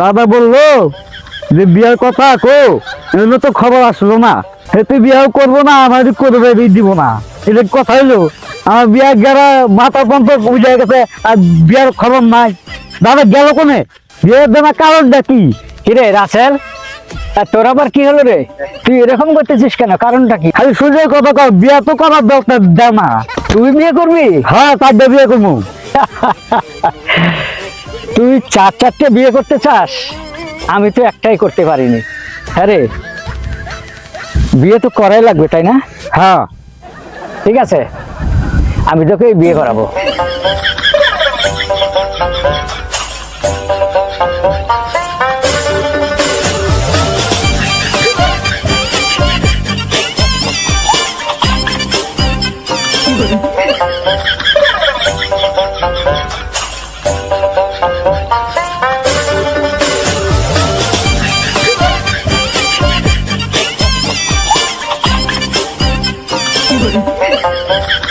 দাদা বলল যে বিয়ার কথা কো এগুলো তো খবর আসলো না। হেতে বিয়াও করব না, আমার করবে দিব না। এটা কথা হইল, আমার বিয়া গেরা মাথা পন্ত বুঝে গেছে, আর বিয়ার খবর নাই। দাদা গেল কোনে? বিয়ের দেনা কারণটা কি? কিরে, রাসেল, আর তোর আবার কি হলো রে? তুই এরকম করতেছিস কেন? কারণটা কি? খালি সুযোগ কথা কও, বিয়া তো করার দরকার দেয় না। তুই বিয়ে করবি? হ্যাঁ তার বিয়ে করব। তুই চার চারটে বিয়ে করতে চাস? আমি তো একটাই করতে পারিনি। হ্যাঁ রে। বিয়ে তো করাই লাগবে, তাই না? হ্যাঁ। ঠিক আছে। আমি তোকে বিয়ে করাবো। Thank you. couldn't.